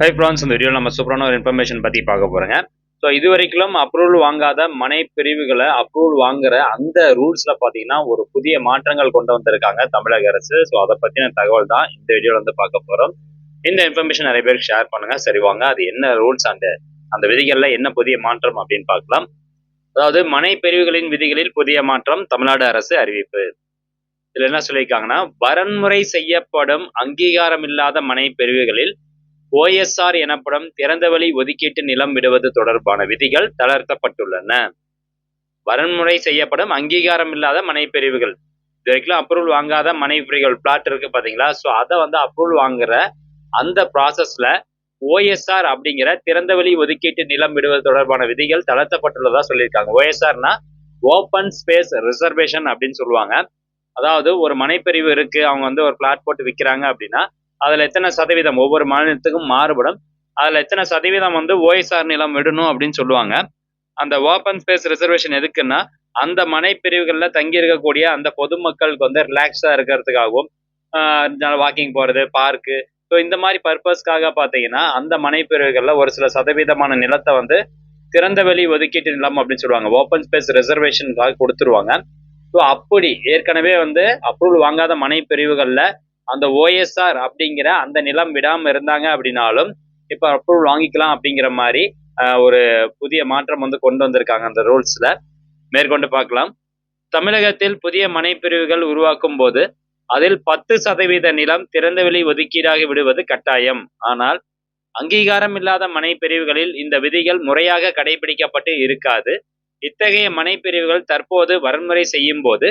High France இந்த வீடியோவில் நம்ம சூப்பரான ஒரு இன்ஃபர்மேஷன் பற்றி பார்க்க போகிறோங்க ஸோ இது வரைக்கும் அப்ரூவல் வாங்காத மனை பிரிவுகளை அப்ரூவல் வாங்குற அந்த ரூல்ஸில் பார்த்தீங்கன்னா ஒரு புதிய மாற்றங்கள் கொண்டு வந்திருக்காங்க தமிழக அரசு. ஸோ அதை பற்றின தகவல் தான் இந்த வீடியோவில் வந்து பார்க்க போகிறோம் இந்த இன்ஃபர்மேஷன் நிறைய பேருக்கு ஷேர் பண்ணுங்க. சரி வாங்க. அது என்ன ரூல்ஸ் அந்த அந்த விதிகளில் என்ன புதிய மாற்றம் அப்படின்னு பார்க்கலாம். அதாவது மனை பிரிவுகளின் விதிகளில் புதிய மாற்றம் தமிழ்நாடு அரசு அறிவிப்பு. இதில் என்ன சொல்லியிருக்காங்கன்னா வரன்முறை செய்யப்படும் அங்கீகாரம் இல்லாத மனை பிரிவுகளில் ஓஎஸ்ஆர் எனப்படும் திறந்தவெளி ஒதுக்கீட்டு நிலம் விடுவது தொடர்பான விதிகள் தளர்த்தப்பட்டுள்ளன. வரன்முறை செய்யப்படும் அங்கீகாரம் இல்லாத மனைப்பிரிவுகள். இது வரைக்கும் அப்ரூவல் வாங்காத மனைப்பிரிவுகள் பிளாட் இருக்கு பாத்தீங்களா? ஸோ அதை வந்து அப்ரூவல் வாங்குற அந்த ப்ராசஸ்ல ஓஎஸ்ஆர் அப்படிங்கிற திறந்தவெளி ஒதுக்கீட்டு நிலம் விடுவது தொடர்பான விதிகள் தளர்த்தப்பட்டுள்ளதா சொல்லியிருக்காங்க. ஓஎஸ்ஆர்னா ஓப்பன் ஸ்பேஸ் ரிசர்வேஷன் அப்படின்னு சொல்லுவாங்க. அதாவது ஒரு மனைப்பிரிவு இருக்கு. அவங்க வந்து ஒரு பிளாட் போட்டு விற்கிறாங்க அப்படின்னா அதுல எத்தனை சதவீதம்? ஒவ்வொரு மாநிலத்துக்கும் மாறுபடும். அதுல எத்தனை சதவீதம் வந்து ஓஎஸ்ஆர் நிலம் விடணும் அப்படின்னு சொல்லுவாங்க. அந்த ஓப்பன் ஸ்பேஸ் ரிசர்வேஷன் எதுக்குன்னா அந்த மனை பிரிவுகளில் தங்கி இருக்கக்கூடிய அந்த பொதுமக்களுக்கு வந்து ரிலாக்ஸா இருக்கிறதுக்காகவும் வாக்கிங் போறது பார்க்கு ஸோ இந்த மாதிரி பர்பஸ்க்காக பார்த்தீங்கன்னா அந்த மனை பிரிவுகளில் ஒரு சில சதவீதமான நிலத்தை வந்து திறந்தவெளி ஒதுக்கீட்டு நிலம் அப்படின்னு சொல்லுவாங்க. ஓப்பன் ஸ்பேஸ் ரிசர்வேஷனுக்காக கொடுத்துருவாங்க. ஸோ அப்படி ஏற்கனவே வந்து அப்ரூவல் வாங்காத மனை பிரிவுகளில் அந்த ஓஎஸ்ஆர் அப்படிங்கிற அந்த நிலம் விடாம இருந்தாங்க அப்படின்னாலும் இப்போ அப்ரூவல் வாங்கிக்கலாம் அப்படிங்கிற மாதிரி ஒரு புதிய மாற்றம் வந்து கொண்டு வந்திருக்காங்க அந்த ரூல்ஸ்ல மேற்கொண்டு பார்க்கலாம். தமிழகத்தில் புதிய மனைப்பிரிவுகள் உருவாக்கும் போது அதில் பத்து சதவீத நிலம் திறந்தவெளி ஒதுக்கீடாக விடுவது கட்டாயம். ஆனால் அங்கீகாரம் இல்லாத மனைப்பிரிவுகளில் இந்த விதிகள் முறையாக கடைபிடிக்கப்பட்டு இருக்காது. இத்தகைய மனைப்பிரிவுகள் தற்போது வரன்முறை செய்யும் போது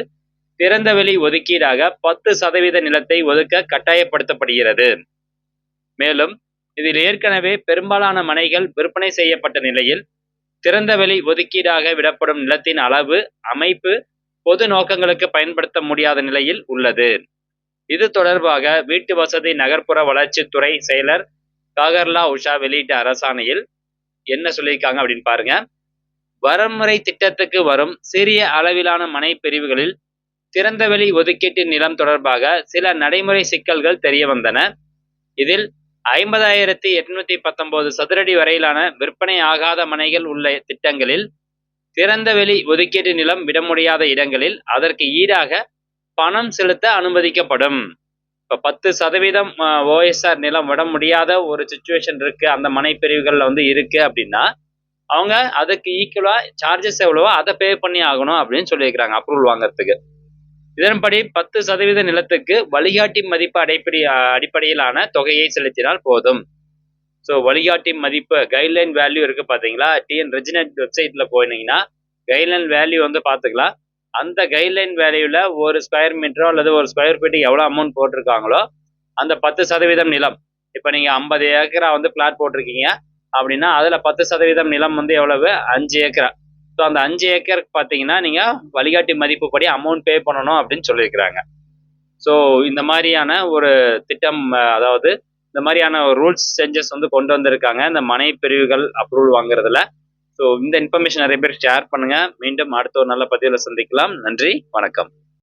திறந்தவெளி ஒதுக்கீடாக பத்து சதவீத நிலத்தை ஒதுக்க கட்டாயப்படுத்தப்படுகிறது. மேலும் இதில் ஏற்கனவே பெரும்பாலான மனைகள் விற்பனை செய்யப்பட்ட நிலையில் திறந்தவெளி ஒதுக்கீடாக விடப்படும் நிலத்தின் அளவு அமைப்பு பொது நோக்கங்களுக்கு பயன்படுத்த முடியாத நிலையில் உள்ளது. இது தொடர்பாக வீட்டு வசதி நகர்ப்புற வளர்ச்சித்துறை செயலர் காகர்லா உஷா வெளியிட்ட அரசாணையில் என்ன சொல்லியிருக்காங்க அப்படின்னு பாருங்க. வரன்முறை திட்டத்துக்கு வரும் சிறிய அளவிலான மனை பிரிவுகளில் திறந்தவெளி ஒதுக்கீட்டு நிலம் தொடர்பாக சில நடைமுறை சிக்கல்கள் தெரிய வந்தன. இதில் ஐம்பதாயிரத்தி எட்நூத்தி பத்தொன்பது சதுரடி வரையிலான விற்பனை ஆகாத மனைகள் உள்ள திட்டங்களில் திறந்தவெளி ஒதுக்கீட்டு நிலம் விட முடியாத இடங்களில் அதற்கு ஈடாக பணம் செலுத்த அனுமதிக்கப்படும். இப்போ பத்து சதவீதம் ஓஎஸ்ஆர் நிலம் விட முடியாத ஒரு சுச்சுவேஷன் இருக்கு அந்த மனை பிரிவுகளில் வந்து இருக்கு அப்படின்னா அவங்க அதுக்கு ஈக்குவலா சார்ஜஸ் எவ்வளவோ அதை பே பண்ணி ஆகணும் அப்படின்னு சொல்லியிருக்கிறாங்க அப்ரூவல் வாங்குறதுக்கு. இதன்படி பத்து சதவீத நிலத்துக்கு வழிகாட்டி மதிப்பு அடிப்படை அடிப்படையிலான தொகையை செலுத்தினால் போதும். ஸோ வழிகாட்டி மதிப்பு கைட்லைன் வேல்யூ இருக்கு பார்த்தீங்களா டிஎன் ரெஜினட் வெப்சைட்ல போனீங்கன்னா கைட்லைன் வேல்யூ வந்து பார்த்துக்கலாம் அந்த கைட்லைன் வேல்யூல ஒரு ஸ்கொயர் மீட்டரோ அல்லது ஒரு ஸ்கொயர் ஃபீட்டுக்கு எவ்வளோ அமௌண்ட் போட்டிருக்காங்களோ அந்த பத்து சதவீதம் நிலம் இப்போ நீங்கள் ஐம்பது ஏக்கரா வந்து பிளாட் போட்டிருக்கீங்க அப்படின்னா அதில் பத்து சதவீதம் நிலம் வந்து எவ்வளவு? அஞ்சு ஏக்கரா. ஸோ அந்த அஞ்சு ஏக்கருக்கு பார்த்தீங்கன்னா நீங்கள் வழிகாட்டி மதிப்பு படி அமௌண்ட் பே பண்ணணும் அப்படின்னு சொல்லியிருக்கிறாங்க. ஸோ இந்த மாதிரியான ஒரு திட்டம் அதாவது இந்த மாதிரியான ரூல்ஸ் சேஞ்சஸ் வந்து கொண்டு வந்திருக்காங்க. இந்த மனை பிரிவுகள் அப்ரூவல் வாங்குறதுல. ஸோ இந்த இன்ஃபர்மேஷன் நிறைய பேர் ஷேர் பண்ணுங்கள் மீண்டும் அடுத்த ஒரு நல்ல பதிவில் சந்திக்கலாம். நன்றி வணக்கம்.